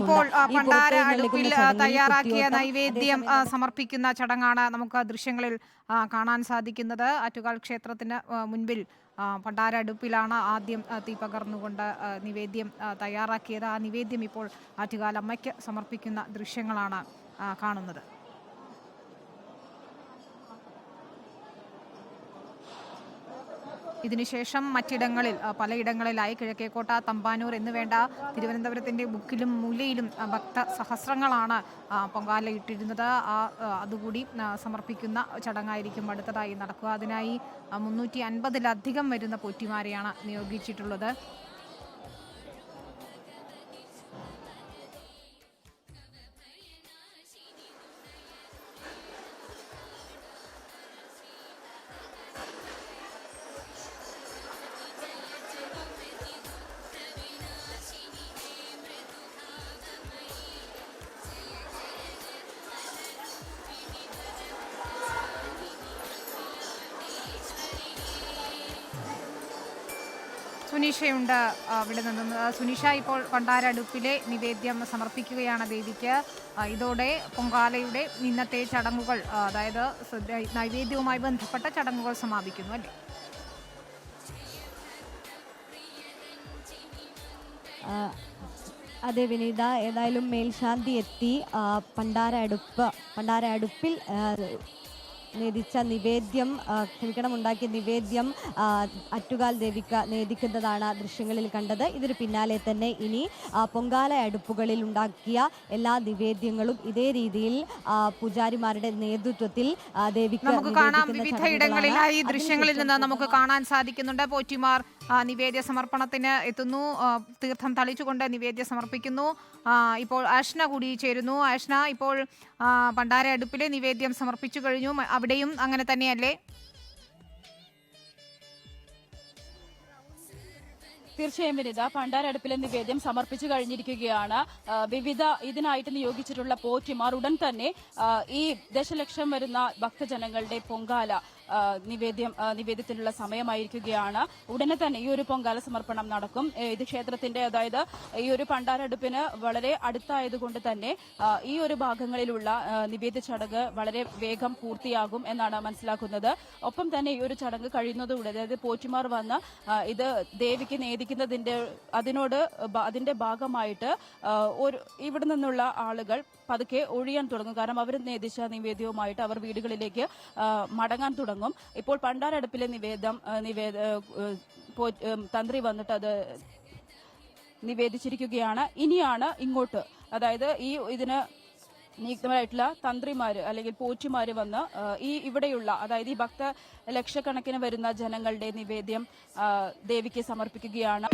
ഇപ്പോൾ പണ്ടാര അടുപ്പിൽ തയ്യാറാക്കിയ നൈവേദ്യം സമർപ്പിക്കുന്ന ചടങ്ങാണ് നമുക്ക് ദൃശ്യങ്ങളിൽ കാണാൻ സാധിക്കുന്നത്. ആറ്റുകാൽ ക്ഷേത്രത്തിന് മുൻപിൽ പണ്ടാര അടുപ്പിലാണ് ആദ്യം തീ പകർന്നുകൊണ്ട് നിവേദ്യം തയ്യാറാക്കിയത്. ആ നിവേദ്യം ഇപ്പോൾ ആറ്റുകാൽ അമ്മയ്ക്ക് സമർപ്പിക്കുന്ന ദൃശ്യങ്ങളാണ് കാണുന്നത്. ഇതിനുശേഷം മറ്റിടങ്ങളിൽ പലയിടങ്ങളിലായി കിഴക്കേക്കോട്ട തമ്പാനൂർ എന്നുവേണ്ട തിരുവനന്തപുരത്തിന്റെ ബുക്കിലും മൂലയിലും ഭക്ത സഹസ്രങ്ങളാണ് പൊങ്കാല ഇട്ടിരുന്നത്. ആ അതുകൂടി സമർപ്പിക്കുന്ന ചടങ്ങായിരിക്കും അടുത്തതായി നടക്കുക. അതിനായി മുന്നൂറ്റി അൻപതിലധികം വരുന്ന പോറ്റിമാരെയാണ് നിയോഗിച്ചിട്ടുള്ളത്. സുനീഷയുണ്ട് ഇവിടെ നിന്ന്. സുനീഷ ഇപ്പോൾ കൊണ്ടാരടുപ്പിലെ നിവേദ്യം സമർപ്പിക്കുകയാണ് ദേവിക്ക്. ഇതോടെ പൊങ്കാലയുടെ ഇന്നത്തെ ചടങ്ങുകൾ അതായത് നൈവേദ്യവുമായി ബന്ധപ്പെട്ട ചടങ്ങുകൾ സമാപിക്കുന്നു അല്ലേ? അതെ വിനീത ഏതായാലും മേൽശാന്തി എത്തി. പണ്ടാര അടുപ്പ് പണ്ടാര അടുപ്പിൽ ആ, നേദിച്ച നിവേദ്യം ഉണ്ടാക്കിയ നിവേദ്യം അറ്റുകാൽ ദേവിക്ക നേദിക്കുന്നതാണ് ദൃശ്യങ്ങളിൽ കണ്ടത്. ഇതിന് പിന്നാലെ തന്നെ ഇനി പൊങ്കാല അടുപ്പുകളിൽ ഉണ്ടാക്കിയ എല്ലാ നിവേദ്യങ്ങളും ഇതേ രീതിയിൽ പൂജാരിമാരുടെ നേതൃത്വത്തിൽ ദേവിക്ക് നമുക്ക് കാണാം വിവിധ ഇടങ്ങളിലായി ദൃശ്യങ്ങളിൽ നിന്ന് നമുക്ക് കാണാൻ സാധിക്കുന്നുണ്ട് പോറ്റിമാർ. നിവേദ്യ സമർപ്പണത്തിന് എത്തുന്നു. തീർത്ഥം തളിച്ചുകൊണ്ട് നിവേദ്യ സമർപ്പിക്കുന്നു. ഇപ്പോൾ ആഷ്ന കൂടി ചേരുന്നു. ആഷ്ന ഇപ്പോൾ പണ്ടാര അടുപ്പിലെ നിവേദ്യം സമർപ്പിച്ചു കഴിഞ്ഞു. അവിടെയും അങ്ങനെ തന്നെയല്ലേ? തീർച്ചയായും വിനിത പണ്ടാരടുപ്പിലെ നിവേദ്യം സമർപ്പിച്ചു കഴിഞ്ഞിരിക്കുകയാണ്. വിവിധ ഇതിനായിട്ട് നിയോഗിച്ചിട്ടുള്ള പോറ്റിമാർ ഉടൻ തന്നെ ഈ ദശലക്ഷം വരുന്ന ഭക്തജനങ്ങളുടെ പൊങ്കാല നിവേദ്യം നിവേദ്യത്തിനുള്ള സമയമായിരിക്കുകയാണ്. ഉടനെ തന്നെ ഈ ഒരു പൊങ്കാല സമർപ്പണം നടക്കും. ഇത് ക്ഷേത്രത്തിന്റെ അതായത് ഈ ഒരു പണ്ടാരടുപ്പിന് വളരെ അടുത്തായതുകൊണ്ട് തന്നെ ഈ ഒരു ഭാഗങ്ങളിലുള്ള നിവേദ്യ ചടങ്ങ് വളരെ വേഗം പൂർത്തിയാകും എന്നാണ് മനസ്സിലാക്കുന്നത്. ഒപ്പം തന്നെ ഈ ഒരു ചടങ്ങ് കഴിയുന്നതോടെ അതായത് പോറ്റിമാർ വന്ന് ഇത് ദേവിക്ക് നേദിക്കുന്നതിന്റെ അതിനോട് അതിന്റെ ഭാഗമായിട്ട് ഒരു ഇവിടെ നിന്നുള്ള ആളുകൾ പതുക്കെ ഒഴിയാൻ തുടങ്ങും. കാരണം അവർ നേദിശ നിവേദ്യവുമായിട്ട് അവർ വീടുകളിലേക്ക് മടങ്ങാൻ തുടങ്ങും. ഇപ്പോൾ പണ്ടാരടുപ്പിലെ നിവേദം നിവേദ തന്ത്രി വന്നിട്ട് അത് നിവേദിച്ചിരിക്കുകയാണ്. ഇനിയാണ് ഇങ്ങോട്ട്. അതായത് ഈ ഇതിന് നിയുക്തമായിട്ടുള്ള തന്ത്രിമാര് അല്ലെങ്കിൽ പോറ്റിമാര് വന്ന് ഈ ഇവിടെയുള്ള അതായത് ഈ ഭക്ത ലക്ഷക്കണക്കിന് വരുന്ന ജനങ്ങളുടെ നിവേദ്യം ദേവിക്ക് സമർപ്പിക്കുകയാണ്.